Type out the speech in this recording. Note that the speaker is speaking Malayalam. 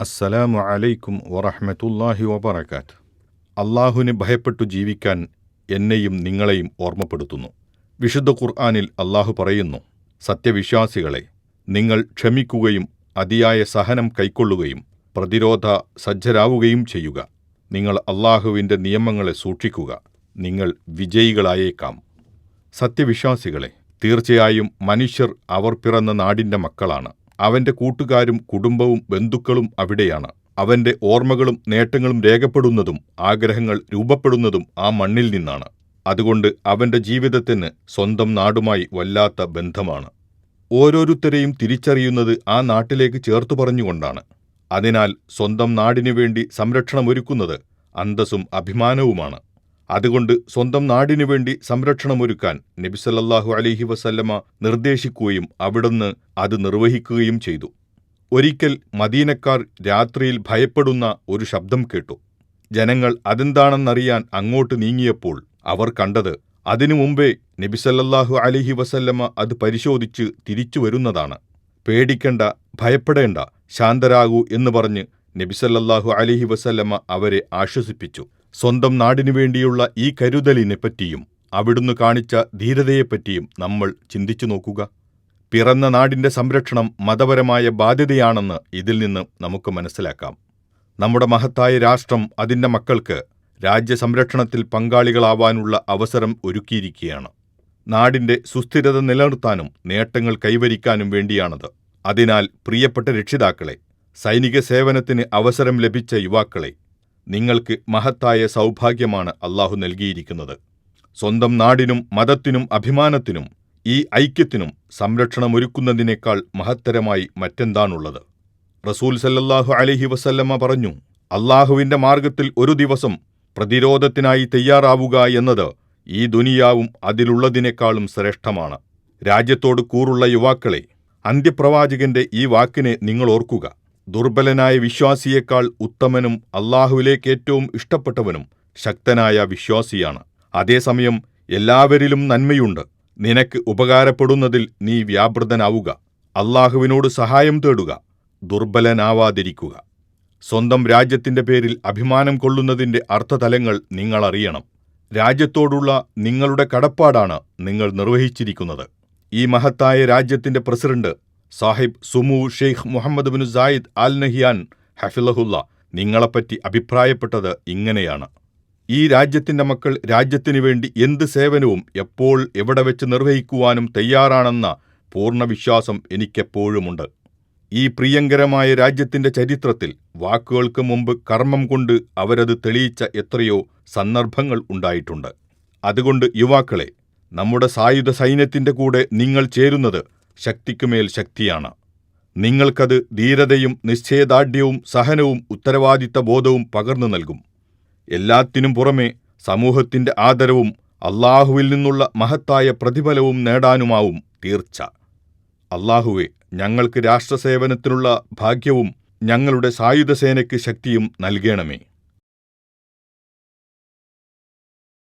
അസ്സലാമു അലൈക്കും വറഹമത്തല്ലാഹി വബറകാത്ത് അള്ളാഹുവിനെ ഭയപ്പെട്ടു ജീവിക്കാൻ എന്നെയും നിങ്ങളെയും ഓർമ്മപ്പെടുത്തുന്നു. വിശുദ്ധ ഖുർആാനിൽ അള്ളാഹു പറയുന്നു സത്യവിശ്വാസികളെ നിങ്ങൾ ക്ഷമിക്കുകയും അതിയായ സഹനം കൈക്കൊള്ളുകയും പ്രതിരോധ സജ്ജരാവുകയും ചെയ്യുക. നിങ്ങൾ അള്ളാഹുവിന്റെ നിയമങ്ങളെ സൂക്ഷിക്കുക. നിങ്ങൾ വിജയികളായേക്കാം. സത്യവിശ്വാസികളെ തീർച്ചയായും മനുഷ്യർ അവർ പിറന്ന നാടിന്റെ മക്കളാണ്. അവന്റെ കൂട്ടുകാരും കുടുംബവും ബന്ധുക്കളും അവിടെയാണ്. അവന്റെ ഓർമ്മകളും നേട്ടങ്ങളും രേഖപ്പെടുന്നതും ആഗ്രഹങ്ങൾ രൂപപ്പെടുന്നതും ആ മണ്ണിൽ നിന്നാണ്. അതുകൊണ്ട് അവന്റെ ജീവിതത്തിന് സ്വന്തം നാടുമായി വല്ലാത്ത ബന്ധമാണ്. ഓരോരുത്തരെയും തിരിച്ചറിയുന്നത് ആ നാട്ടിലേക്ക് ചേർത്തു പറഞ്ഞുകൊണ്ടാണ്. അതിനാൽ സ്വന്തം നാടിനു വേണ്ടി സംരക്ഷണമൊരുക്കുന്നത് അന്തസ്സും അഭിമാനവുമാണ്. അതുകൊണ്ട് സ്വന്തം നാടിനു വേണ്ടി സംരക്ഷണമൊരുക്കാൻ നബിസല്ലാഹു അലൈഹി വസല്ലമ നിർദ്ദേശിക്കുകയും അവിടുന്ന് അത് നിർവഹിക്കുകയും ചെയ്തു. ഒരിക്കൽ മദീനക്കാർ രാത്രിയിൽ ഭയപ്പെടുന്ന ഒരു ശബ്ദം കേട്ടു. ജനങ്ങൾ അതെന്താണെന്നറിയാൻ അങ്ങോട്ട് നീങ്ങിയപ്പോൾ അവർ കണ്ടത് അതിനു മുമ്പേ നബിസല്ലാഹു അലൈഹി വസല്ലമ അത് പരിശോധിച്ച് തിരിച്ചു വരുന്നതാണ്. പേടിക്കണ്ട ഭയപ്പെടേണ്ട ശാന്തരാകൂ എന്ന് പറഞ്ഞ് നബിസല്ലാഹു അലൈഹി വസല്ലമ അവരെ ആശ്വസിപ്പിച്ചു. സ്വന്തം നാടിനു വേണ്ടിയുള്ള ഈ കരുതലിനെപ്പറ്റിയും അവിടുന്ന് കാണിച്ച ധീരതയെപ്പറ്റിയും നമ്മൾ ചിന്തിച്ചു നോക്കുക. പിറന്ന നാടിന്റെ സംരക്ഷണം മതപരമായ ബാധ്യതയാണെന്ന് ഇതിൽ നിന്ന് നമുക്ക് മനസ്സിലാക്കാം. നമ്മുടെ മഹത്തായ രാഷ്ട്രം അതിന്റെ മക്കൾക്ക് രാജ്യസംരക്ഷണത്തിൽ പങ്കാളികളാവാനുള്ള അവസരം ഒരുക്കിയിരിക്കുകയാണ്. നാടിന്റെ സുസ്ഥിരത നിലനിർത്താനും നേട്ടങ്ങൾ കൈവരിക്കാനും വേണ്ടിയാണത്. അതിനാൽ പ്രിയപ്പെട്ട രക്ഷിതാക്കളെ സൈനിക സേവനത്തിന് അവസരം ലഭിച്ച യുവാക്കളെ നിങ്ങൾക്ക് മഹത്തായ സൗഭാഗ്യമാണ് അള്ളാഹു നൽകിയിരിക്കുന്നത്. സ്വന്തം നാടിനും മതത്തിനും അഭിമാനത്തിനും ഈ ഐക്യത്തിനും സംരക്ഷണമൊരുക്കുന്നതിനേക്കാൾ മഹത്തരമായി മറ്റെന്താണുള്ളത്? റസൂൽ സല്ലല്ലാഹു അലഹി വസല്ലമ്മ പറഞ്ഞു അള്ളാഹുവിന്റെ മാർഗത്തിൽ ഒരു ദിവസം പ്രതിരോധത്തിനായി തയ്യാറാവുക എന്നത് ഈ ദുനിയാവും അതിലുള്ളതിനേക്കാളും ശ്രേഷ്ഠമാണ്. രാജ്യത്തോട് കൂറുള്ള യുവാക്കളെ അന്ത്യപ്രവാചകന്റെ ഈ വാക്കിനെ നിങ്ങൾ ഓർക്കുക. ദുർബലനായ വിശ്വാസിയേക്കാൾ ഉത്തമനും അള്ളാഹുവിലേക്ക് ഏറ്റവും ഇഷ്ടപ്പെട്ടവനും ശക്തനായ വിശ്വാസിയാണ്. അതേസമയം എല്ലാവരിലും നന്മയുണ്ട്. നിനക്ക് ഉപകാരപ്പെടുന്നതിൽ നീ വ്യാപൃതനാവുക. അള്ളാഹുവിനോട് സഹായം തേടുക. ദുർബലനാവാതിരിക്കുക. സ്വന്തം രാജ്യത്തിന്റെ പേരിൽ അഭിമാനം കൊള്ളുന്നതിന്റെ അർത്ഥതലങ്ങൾ നിങ്ങളറിയണം രാജ്യത്തോടുള്ള നിങ്ങളുടെ കടപ്പാടാണ് നിങ്ങൾ നിർവഹിച്ചിരിക്കുന്നത്. ഈ മഹത്തായ രാജ്യത്തിന്റെ പ്രസിഡന്റ് സാഹിബ് Sumu Sheikh Mohammed bin Zayed Al Nahyan ഹഫിലഹുല്ല നിങ്ങളെപ്പറ്റി അഭിപ്രായപ്പെട്ടത് ഇങ്ങനെയാണ്. ഈ രാജ്യത്തിന്റെ മക്കൾ രാജ്യത്തിനു വേണ്ടി എന്ത് സേവനവും എപ്പോൾ എവിടെ വെച്ച് നിർവഹിക്കുവാനും തയ്യാറാണെന്ന പൂർണ വിശ്വാസം എനിക്കെപ്പോഴുമുണ്ട്. ഈ പ്രിയങ്കരമായ രാജ്യത്തിന്റെ ചരിത്രത്തിൽ വാക്കുകൾക്ക് മുമ്പ് കർമ്മം കൊണ്ട് അവരത് തെളിയിച്ച എത്രയോ സന്ദർഭങ്ങൾ ഉണ്ടായിട്ടുണ്ട്. അതുകൊണ്ട് യുവാക്കളെ നമ്മുടെ സായുധ സൈന്യത്തിന്റെ കൂടെ നിങ്ങൾ ചേരുന്നത് ശക്തിക്കുമേൽ ശക്തിയാണ്. നിങ്ങൾക്കത് ധീരതയും നിശ്ചയദാർഢ്യവും സഹനവും ഉത്തരവാദിത്ത ബോധവും പകർന്നു നൽകും. എല്ലാത്തിനും പുറമെ സമൂഹത്തിന്റെ ആദരവും അള്ളാഹുവിൽ നിന്നുള്ള മഹത്തായ പ്രതിഫലവും നേടാനുമാവും തീർച്ച. അള്ളാഹുവെ ഞങ്ങൾക്ക് രാഷ്ട്രസേവനത്തിനുള്ള ഭാഗ്യവും ഞങ്ങളുടെ സായുധസേനയ്ക്ക് ശക്തിയും നൽകണമേ.